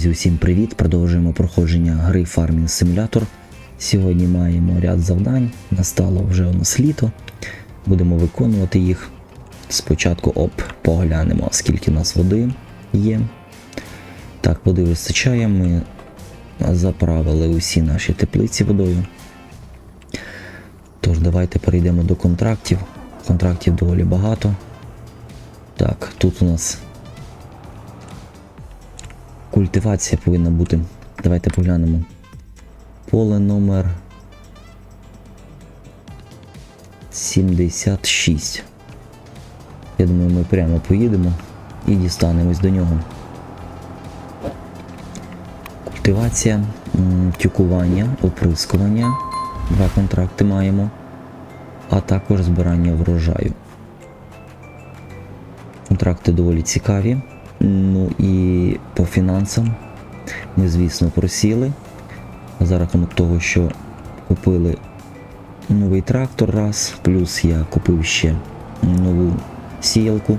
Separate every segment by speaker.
Speaker 1: Друзі, усім привіт! Продовжуємо проходження гри Farming Simulator. Сьогодні маємо ряд завдань. Настало вже у нас літо. Будемо виконувати їх. Спочатку оп, поглянемо, скільки у нас води є. Так, води вистачає. Ми заправили усі наші теплиці водою. Тож, давайте перейдемо до контрактів. Контрактів доволі багато. Так, тут у нас культивація повинна бути. Давайте поглянемо. Поле номер 76. Я думаю, ми прямо поїдемо і дістанемось до нього. Культивація, тюкування, оприскування. Два контракти маємо. А також збирання врожаю. Контракти доволі цікаві. Ну і по фінансам ми, звісно, просіли. За рахунок того, що купили новий трактор раз, плюс я купив ще нову сіялку.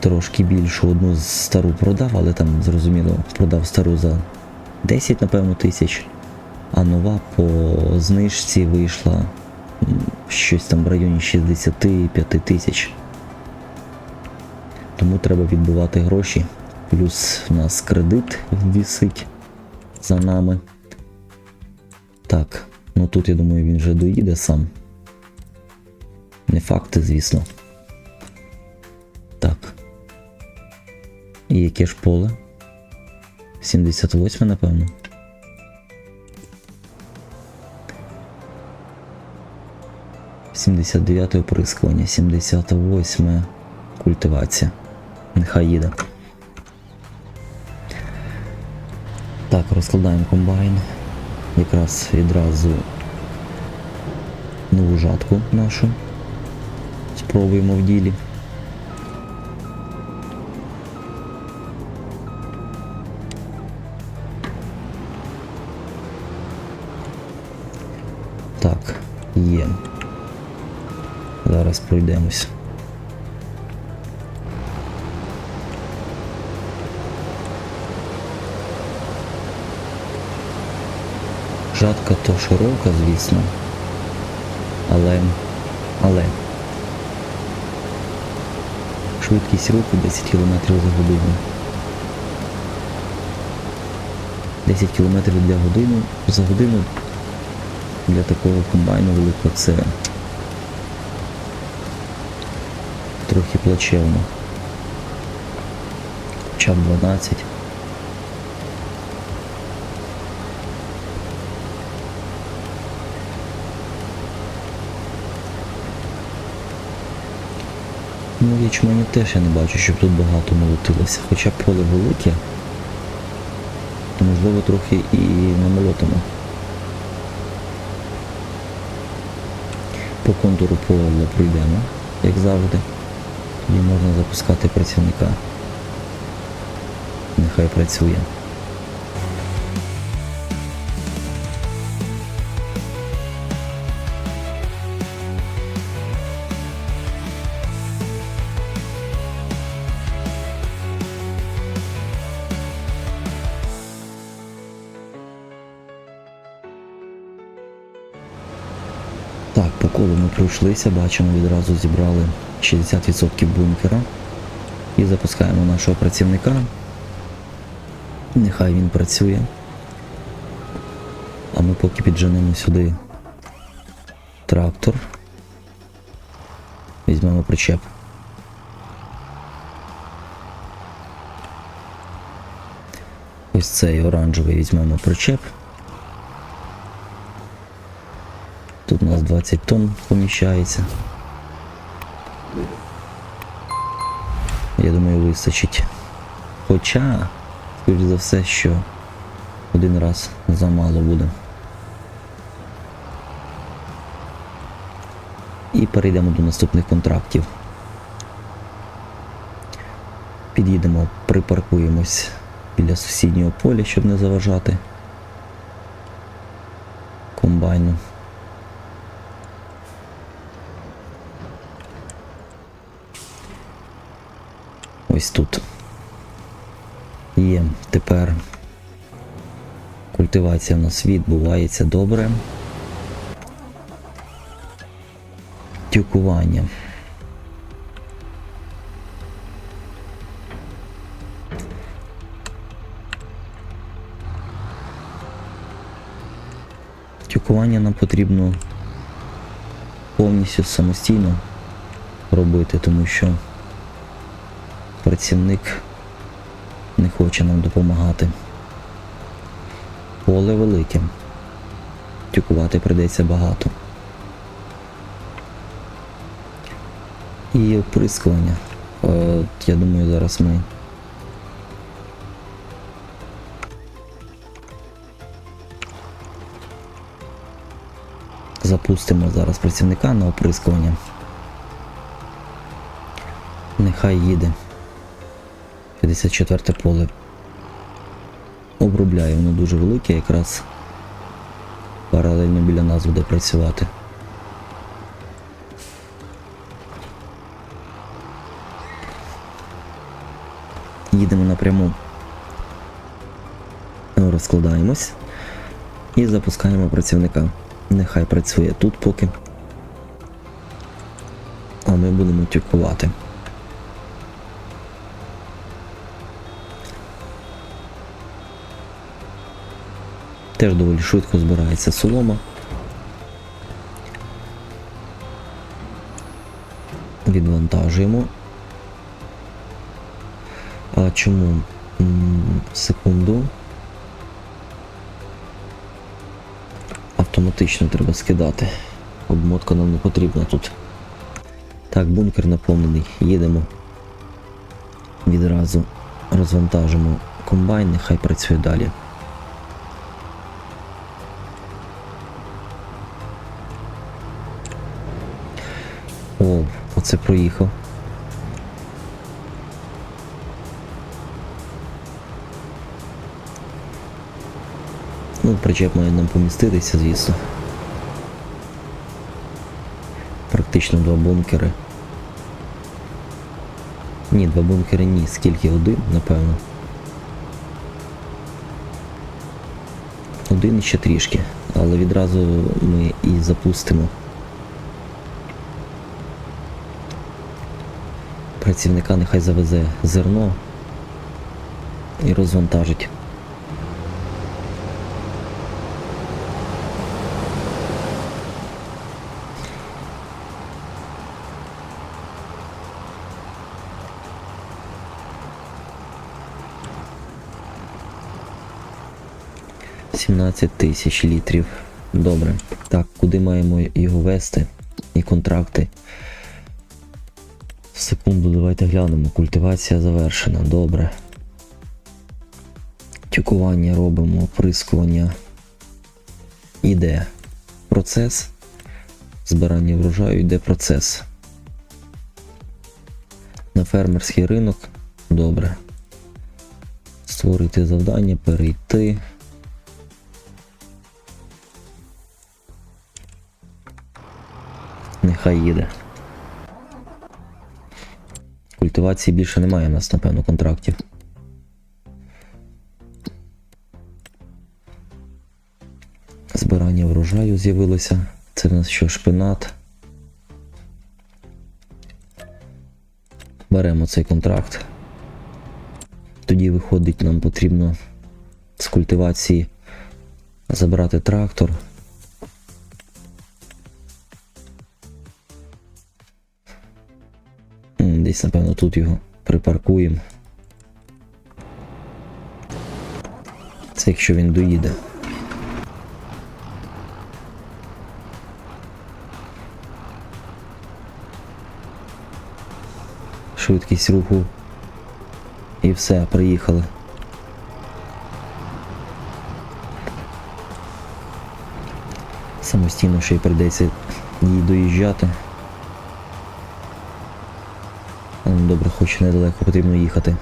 Speaker 1: Трошки більшу одну стару продав, але там зрозуміло продав стару за 10, напевно, тисяч, а нова по знижці вийшла щось там в районі 65 тисяч. Тому треба відбивати гроші. Плюс у нас кредит висить за нами. Так, ну тут я думаю він вже доїде сам. Не факти, звісно. Так. І яке ж поле? 78, напевно. Сімдесят дев'яте оприскування, 78 культивація. Нехай їде. Так, розкладаємо комбайн. Якраз відразу нову жатку нашу. Спробуємо в ділі. Так, є. Зараз пройдемось. Жатка то широка, звісно. Але. Але. Швидкість руху 10 км за годину. 10 км для години за годину для такого комбайну великого це трохи плачевно. Хоча б 12. Ну, ячмені теж я не бачу, щоб тут багато молотилося. Хоча поле велике, то можливо трохи і намолотимо. По контуру поля пройдемо, як завжди. Тоді можна запускати працівника. Нехай працює. Пройшлися, бачимо, відразу зібрали 60% бункера і запускаємо нашого працівника. Нехай він працює. А ми поки підженемо сюди трактор. Візьмемо причеп. Ось цей оранжевий візьмемо причеп. Тут у нас 20 тонн поміщається. Я думаю, вистачить. Хоча, скоріш за все, що один раз замало буде. І перейдемо до наступних контрактів. Під'їдемо, припаркуємось біля сусіднього поля, щоб не заважати комбайну. Ось тут. Є тепер культивація у нас відбувається добре. Тюкування. Тюкування нам потрібно повністю самостійно робити, тому що працівник не хоче нам допомагати. Поле велике. Тюкувати прийдеться багато. І оприскування. Е, Я думаю, зараз ми. Запустимо зараз працівника на оприскування. Нехай їде. 54 поле. Обробляє, воно дуже велике, якраз паралельно біля нас буде працювати. Їдемо напряму. Розкладаємось і запускаємо працівника. Нехай працює тут поки. А ми будемо тюкувати. Теж доволі швидко збирається солома. Відвантажуємо. А чому? Секунду. Автоматично треба скидати. Обмотка нам не потрібна тут. Так, бункер наповнений. Їдемо. Відразу розвантажимо комбайн, нехай працює далі. О, оце проїхав. Ну, причеп має нам поміститися, звісно. Практично два бункери. Ні, два бункери ні, скільки один, напевно. Один ще трішки, але відразу ми і запустимо. Працівника нехай завезе зерно і розвантажить. Тисяч літрів. Добре. Так, куди маємо його вести? І контракти. Секунду, давайте глянемо. Культивація завершена. Добре. Тюкування робимо, оприскування. Іде процес. Збирання врожаю йде процес. На фермерський ринок. Добре. Створити завдання, перейти. Нехай їде. Культивації більше немає у нас, напевно, контрактів. Збирання врожаю з'явилося. Це в нас що, шпинат. Беремо цей контракт. Тоді виходить, нам потрібно з культивації забрати трактор. Десь, напевно, тут його припаркуємо. Це якщо він доїде. Швидкість руху. І все, приїхали. Самостійно ще й прийдеться їй доїжджати. хоч недалеко потрібно їхати.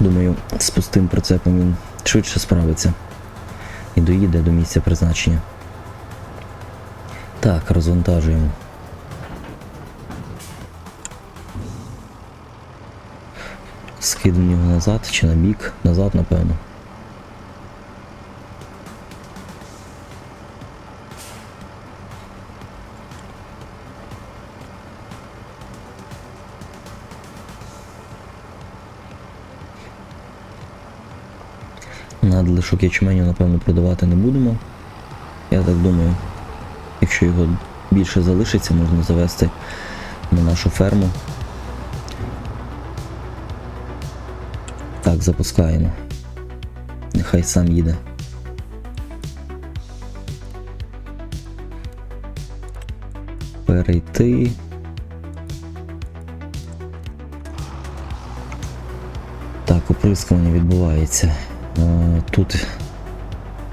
Speaker 1: Думаю, з пустим прицепом він швидше справиться і доїде до місця призначення. Так, розвантажуємо. Його назад чи на бік? Назад, напевно. Надлишок ячменю, напевно, продавати не будемо. Я так думаю, якщо його більше залишиться, можна завести на нашу ферму. Так, запускаємо. Нехай сам їде. Перейти. Так, оприскування відбувається. Е, Тут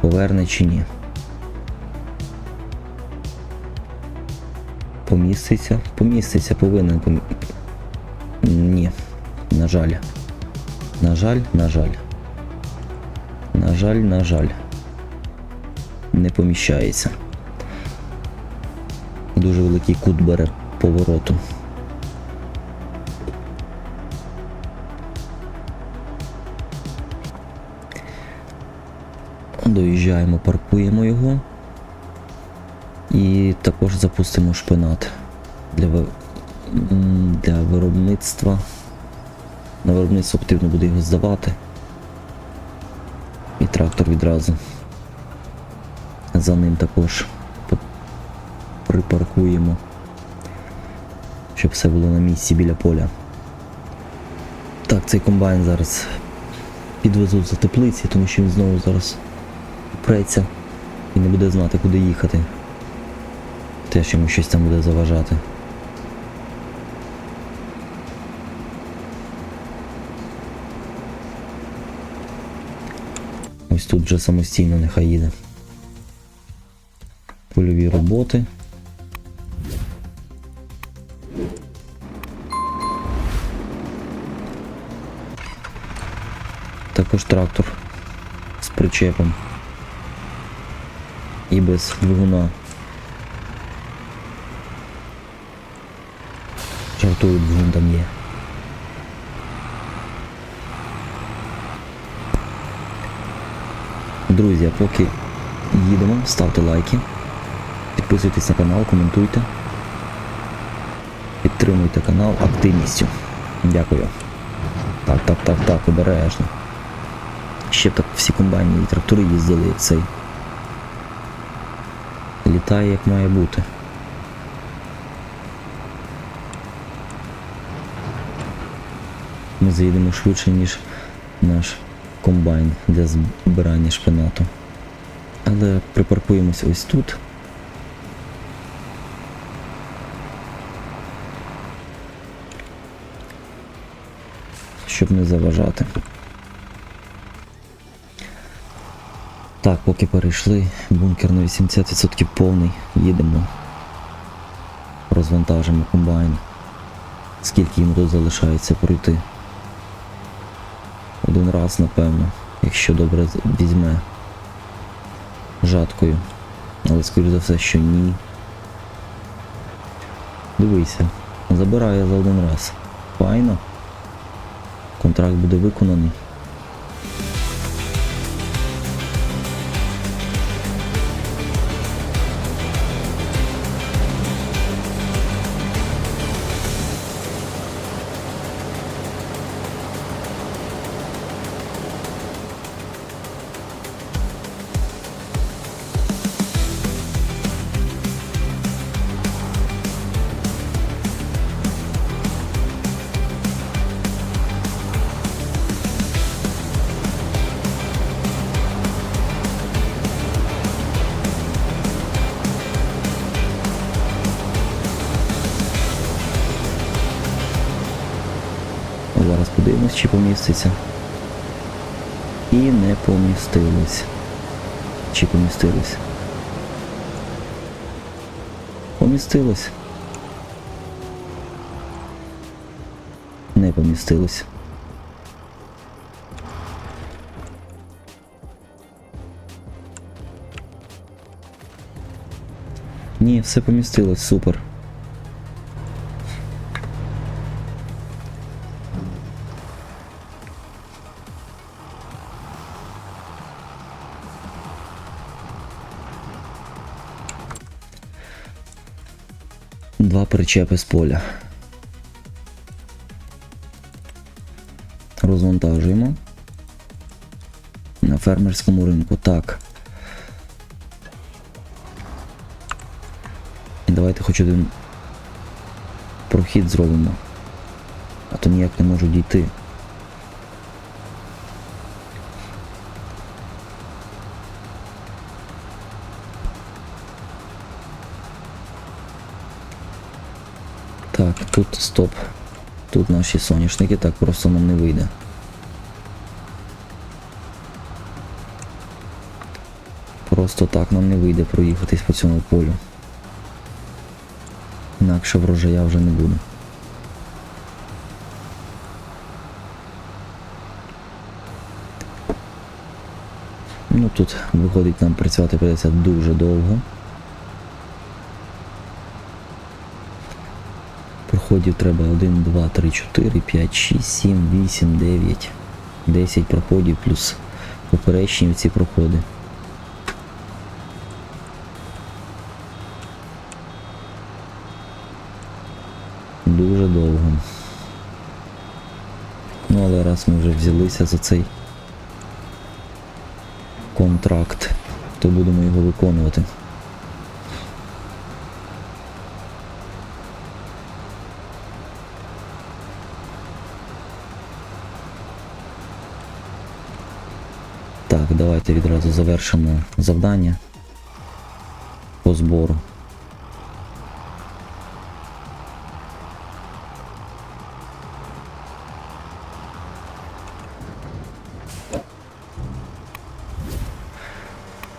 Speaker 1: поверне чи ні? Поміститься? Поміститься, повинен помі... Ні. На жаль. На жаль, на жаль. На жаль, на жаль. Не поміщається. Дуже великий кут бере повороту. Доїжджаємо, паркуємо його. І також запустимо шпинат для, для виробництва. На виробництво потрібно буде його здавати. І трактор відразу. За ним також припаркуємо, щоб все було на місці біля поля. Так, цей комбайн зараз підвезуть за теплиці, тому що він знову зараз преться і не буде знати, куди їхати. Теж йому щось там буде заважати. Тут вже самостійно нехай їде. Польові роботи. Також трактор з причепом. І без двигуна. Жартую, двигун там є. Друзі, поки їдемо, ставте лайки, підписуйтесь на канал, коментуйте. Підтримуйте канал активністю. Дякую. Так, так, так, так, обережно. Ще б так всі комбайні і трактори їздили, цей. Літає як має бути. Ми заїдемо швидше, ніж наш комбайн для збирання шпинату. Але припаркуємося ось тут. Щоб не заважати. Так, поки перейшли, бункер на 80% повний, їдемо. Розвантажимо комбайн. Скільки йому тут залишається пройти? Один раз, напевно, якщо добре візьме жаткою. Але скоріш за все, що ні. Дивися, забирає за один раз. Файно. Контракт буде виконаний. чи поміститься. І не помістилось. Чи помістилось? Помістилось. Не помістилось. Ні, все помістилось, супер. Два причепи з поля. Розвантажуємо. На фермерському ринку. Так. Давайте хоч один прохід зробимо. А то ніяк не можу дійти. Так, тут стоп. Тут наші соняшники, так просто нам не вийде. Просто так нам не вийде проїхатись по цьому полю. Інакше врожая вже не буде. Ну тут виходить нам працювати придеться дуже довго. Проходів треба 1, 2, 3, 4, 5, 6, 7, 8, 9, 10 проходів плюс поперечні ці проходи. Дуже довго. Ну але раз ми вже взялися за цей контракт, то будемо його виконувати. Давайте відразу завершимо завдання по збору.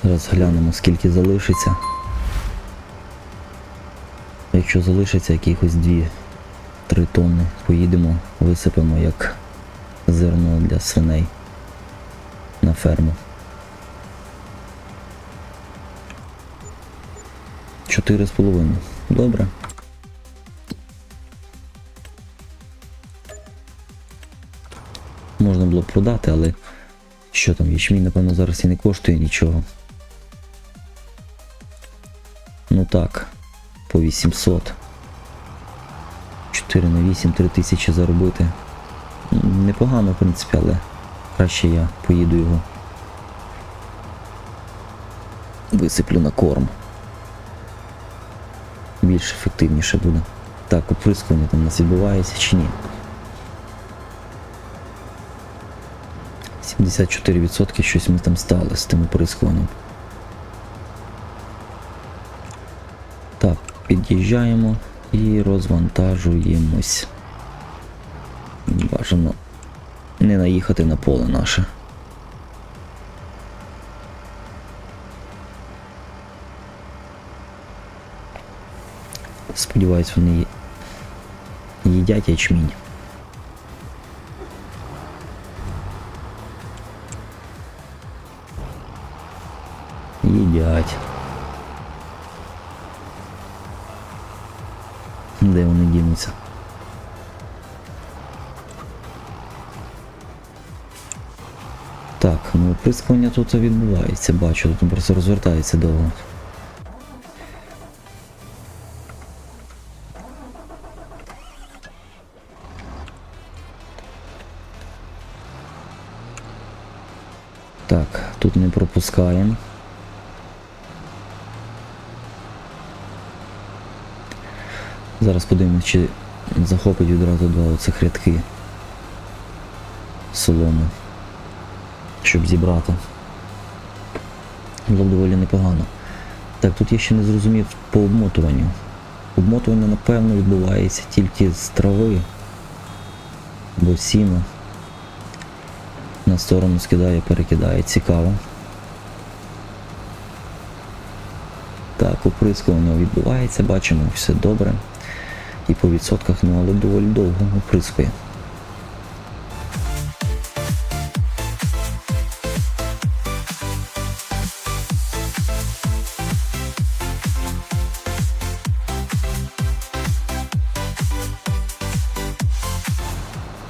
Speaker 1: Зараз глянемо, скільки залишиться. Якщо залишиться якихось 2-3 тонни, поїдемо, висипемо як зерно для свиней на ферму. 4,5. Добре. Можна було б продати, але що там, ячмінь, напевно, зараз і не коштує нічого. Ну так, по 800. 4 на 8, 3 тисячі заробити. Непогано, в принципі, але краще я поїду його. Висиплю на корм. Більш ефективніше буде. Так, оприскування там у нас відбувається чи ні? 74% щось ми там стали з тим оприскуванням. Так, під'їжджаємо і розвантажуємось. Бажано не наїхати на поле наше. Сподіваюсь, вони їдять ячмінь. Їдять. Де вони дінуться? Так, ну оприскування тут відбувається, бачу, тут просто розвертається довго. Тут не пропускаємо. Зараз подивимось, чи захопить відразу два оцих рядки соломи, щоб зібрати. Було б доволі непогано. Так, тут я ще не зрозумів по обмотуванню. Обмотування, напевно, відбувається тільки з трави або сіна сторону скидає, перекидає. Цікаво. Так, оприскування відбувається, бачимо, все добре. І по відсотках, ну але доволі довго оприскує.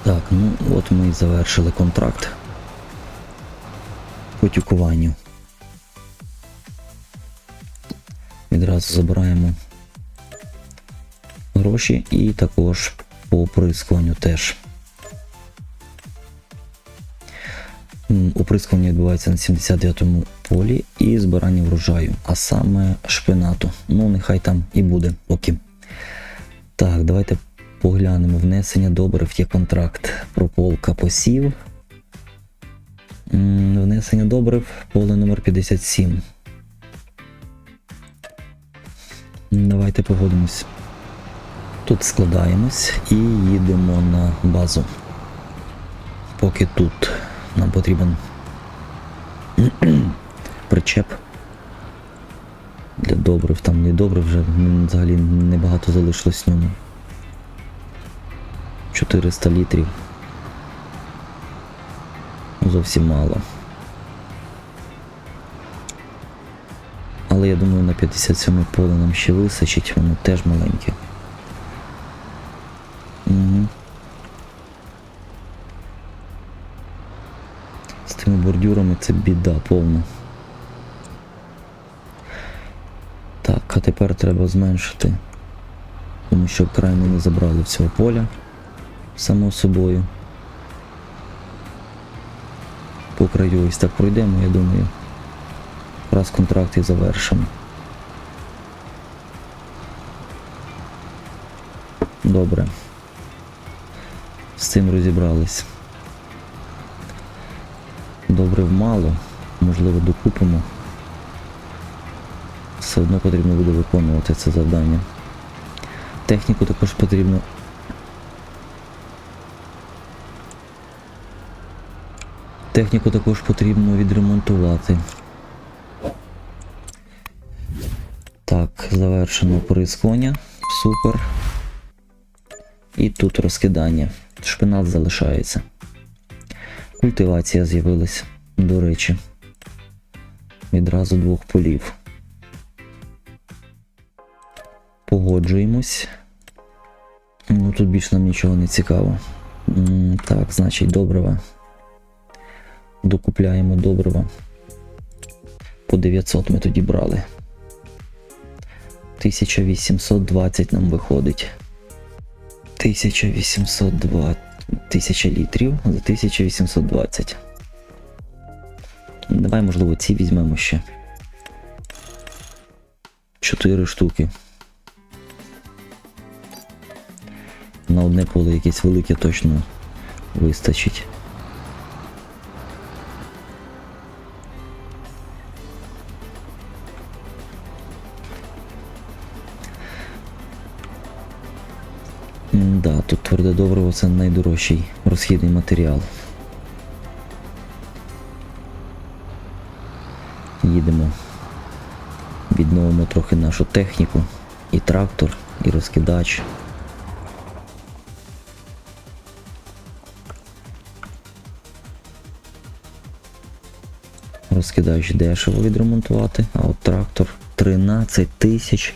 Speaker 1: Так, ну от ми і завершили контракт по тюкуванню. Відразу забираємо гроші і також по оприскуванню теж. Оприскування відбувається на 79-му полі і збирання врожаю, а саме шпинату. Ну, нехай там і буде поки. Так, давайте поглянемо внесення добрив є контракт. Прополка посів. Внесення добрив, поле номер 57. Давайте погодимось. Тут складаємось і їдемо на базу. Поки тут нам потрібен причеп. Для добрив, там не добрив вже взагалі небагато залишилось в ньому. 400 літрів. Зовсім мало. Але я думаю, на 57 поле нам ще висачить, воно теж маленьке. Угу. З тими бордюрами це біда повна. Так, а тепер треба зменшити. Тому що край ми не забрали всього поля. Само собою. По краю ось так пройдемо, я думаю. Раз контракт і завершимо. Добре. З цим розібрались. Добре мало, можливо, докупимо. Все одно потрібно буде виконувати це завдання. Техніку також потрібно. Техніку також потрібно відремонтувати. Так, завершено оприскування. Супер. І тут розкидання. Шпинат залишається. Культивація з'явилась, до речі. Відразу двох полів. Погоджуємось. Ну тут більш нам нічого не цікаво. Так, значить, добрива. Докупляємо добрива. По 900 ми тоді брали. 1820 нам виходить. 1820 1000 літрів за 1820. Давай, можливо, ці візьмемо ще. 4 штуки. На одне поле якесь велике точно вистачить. Тверде добриво це найдорожчий розхідний матеріал. Їдемо. Відновимо трохи нашу техніку. І трактор, і розкидач. Розкидач дешево відремонтувати, а от трактор 13 тисяч.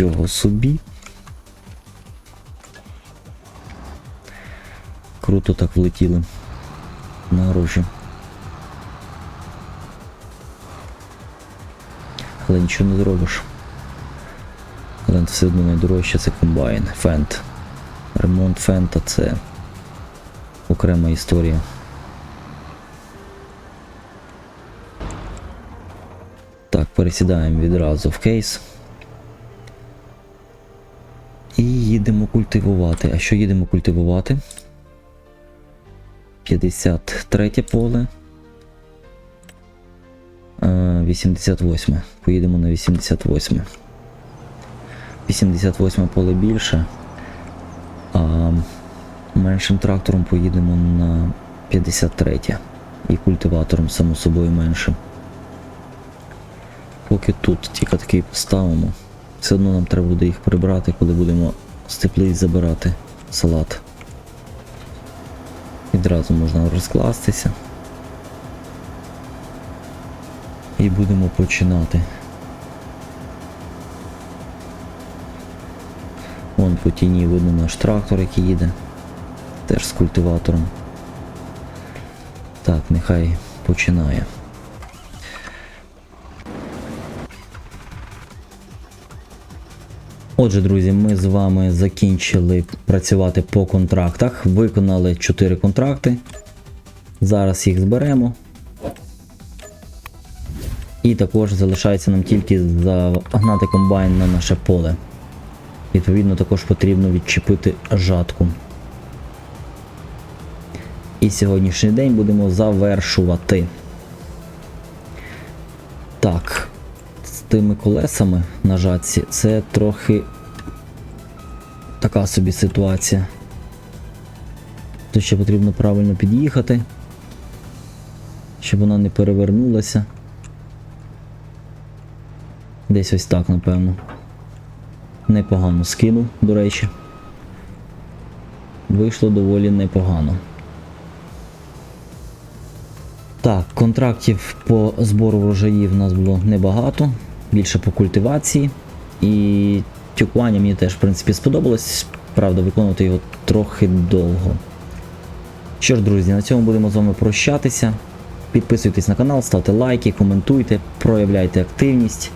Speaker 1: Нічого собі. Круто так влетіли на гроші. Але нічого не зробиш. Але все одно найдорожче це комбайн, фент. Ремонт фента це окрема історія. Так, пересідаємо відразу в кейс. І їдемо культивувати. А що їдемо культивувати? 53 поле. Е, 88. Поїдемо на 88. 88 поле більше. А меншим трактором поїдемо на 53. І культиватором, само собою, меншим. Поки тут ті катки поставимо. Все одно нам треба буде їх прибрати, коли будемо з теплиць забирати салат. Відразу можна розкластися. І будемо починати. Вон по тіні видно наш трактор, який їде. Теж з культиватором. Так, нехай починає. Отже, друзі, ми з вами закінчили працювати по контрактах, виконали 4 контракти. Зараз їх зберемо. І також залишається нам тільки загнати комбайн на наше поле. Відповідно, також потрібно відчепити жатку. І сьогоднішній день будемо завершувати. Так, тими колесами на жатці це трохи така собі ситуація. Тут ще потрібно правильно під'їхати, щоб вона не перевернулася. Десь ось так, напевно. Непогано скинув, до речі. Вийшло доволі непогано. Так, контрактів по збору врожаїв в нас було небагато, більше по культивації. І тюкування мені теж, в принципі, сподобалось. Правда, виконувати його трохи довго. Що ж, друзі, на цьому будемо з вами прощатися. Підписуйтесь на канал, ставте лайки, коментуйте, проявляйте активність.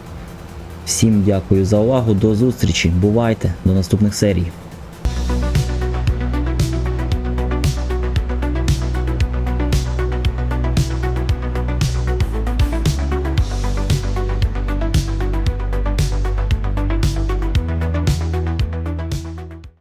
Speaker 1: Всім дякую за увагу, до зустрічі, бувайте, до наступних серій.